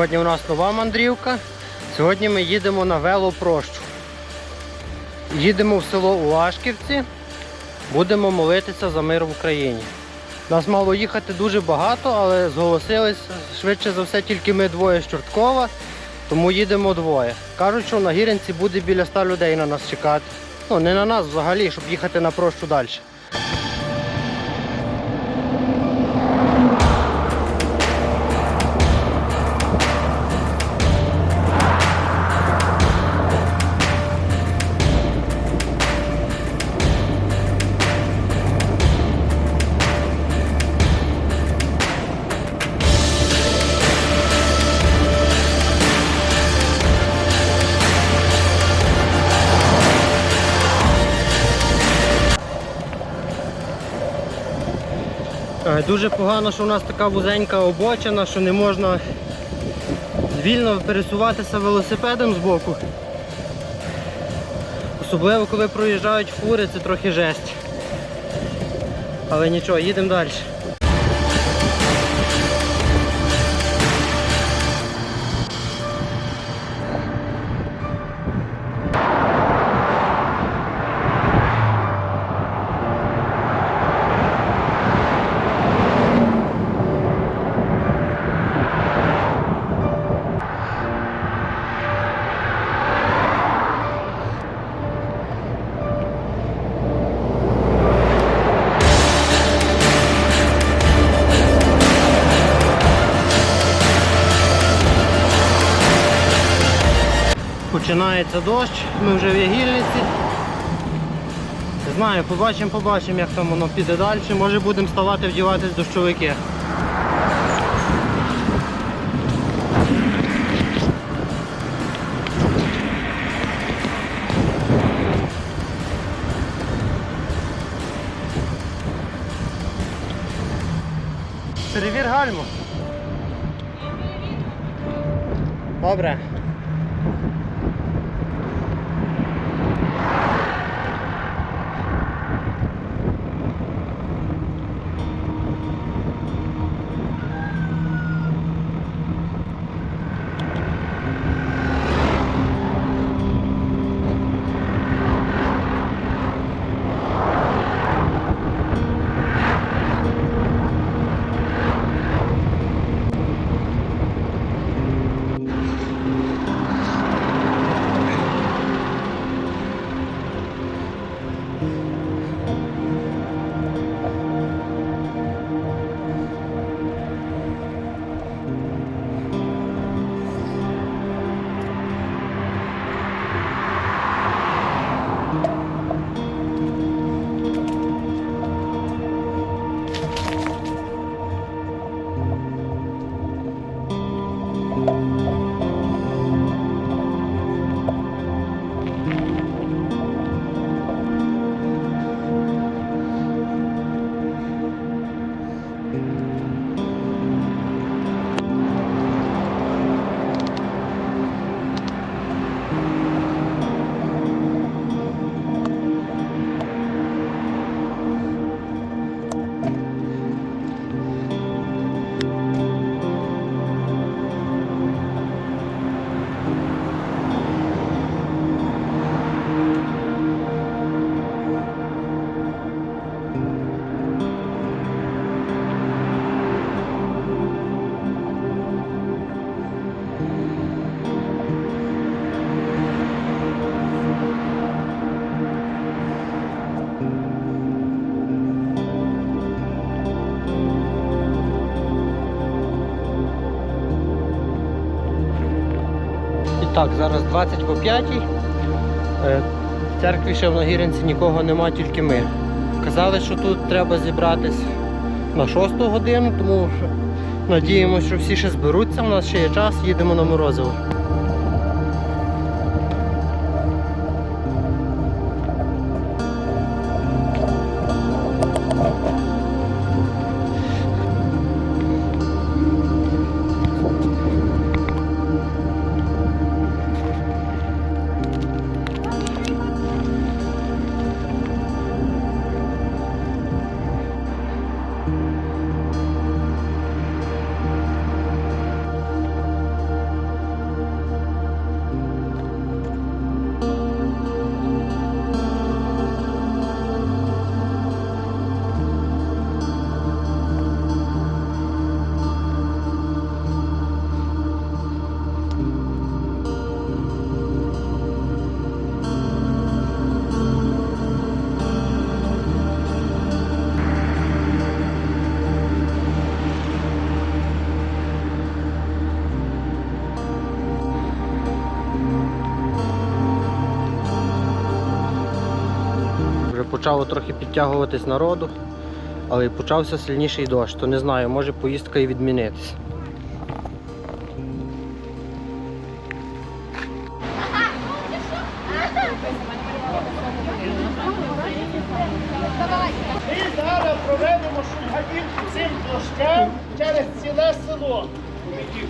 Сьогодні у нас нова мандрівка. Сьогодні ми їдемо на велопрощу. Їдемо в село Улашківці. Будемо молитися за мир в Україні. Нас мало їхати дуже багато, але зголосились швидше за все тільки ми двоє з Чорткова, тому їдемо двоє. Кажуть, що на Гіринці буде біля 100 людей на нас чекати. Ну, не на нас взагалі, щоб їхати на прощу далі. Дуже погано, що у нас така вузенька обочина, що не можна вільно пересуватися велосипедом з боку. Особливо коли проїжджають фури, це трохи жесть. Але нічого, їдемо далі. Починається дощ, ми вже в Ягільниці. Знаю, побачимо, побачимо, як там воно піде далі. Може будемо ставати вдіватись дощовики. Перевір гальму. Добре. Так, зараз 20 по 5. Е, В церкві ще в Нагіринці нікого нема, тільки ми. Казали, що тут треба зібратись на 6 годину, тому що надіємося, що всі ще зберуться. У нас ще є час, їдемо на морозиво. Почало трохи підтягуватись народу, але почався сильніший дощ, то не знаю, може поїздка і відмінитися. Ми зараз проведемо цим дощем через ціле село.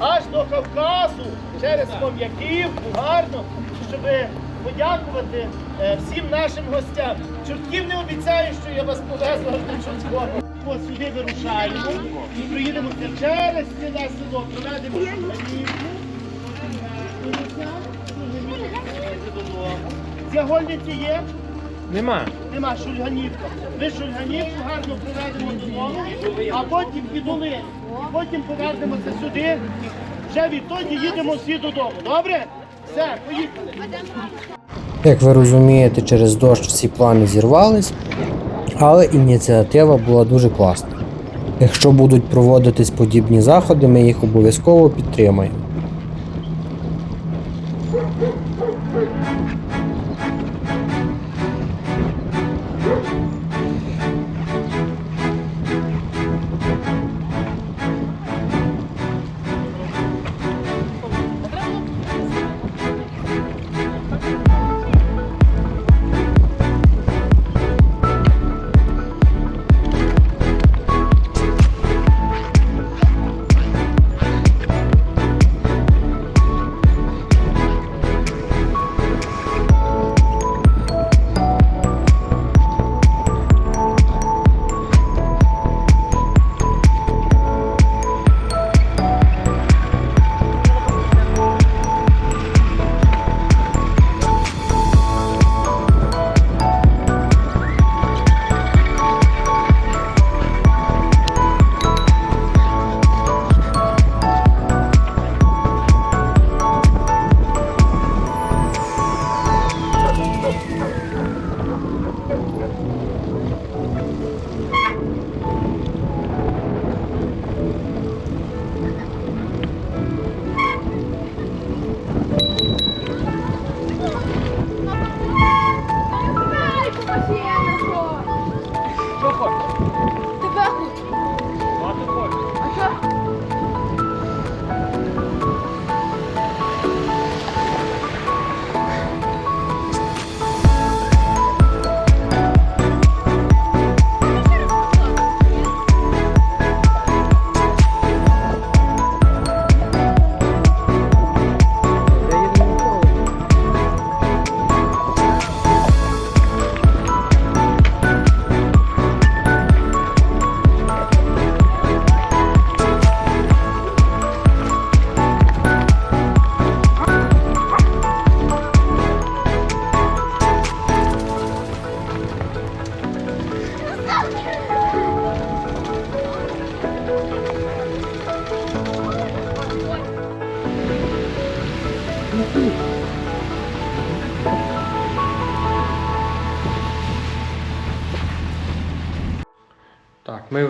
Аж до Кавказу, через Хом'яківку, гарно, щоб подякувати е, всім нашим гостям. Чортків не обіцяю, що я вас повезла до Чорткова. Ось сюди вирушаємо і приїдемо через ціле село, проведемо шульганівку. Зягольниці є? Нема. Нема шульганівка. Ми шульганівку гарно проведемо додому, а потім долину. Потім повернемося сюди. Вже відтоді їдемо всі додому. Добре? Все, поїхали. Як ви розумієте, через дощ всі плани зірвались, але ініціатива була дуже класна. Якщо будуть проводитись подібні заходи, ми їх обов'язково підтримаємо.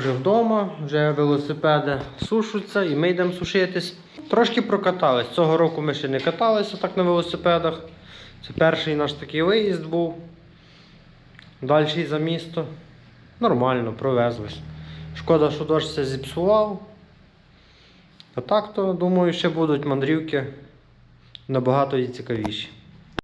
Вже вдома, вже велосипеди сушаться і ми йдемо сушитись. Трошки прокатались. Цього року ми ще не каталися так на велосипедах. Це перший наш такий виїзд був. Дальший за місто. Нормально, провезлись. Шкода, що дощ все зіпсував. А так то, думаю, ще будуть мандрівки набагато і цікавіші.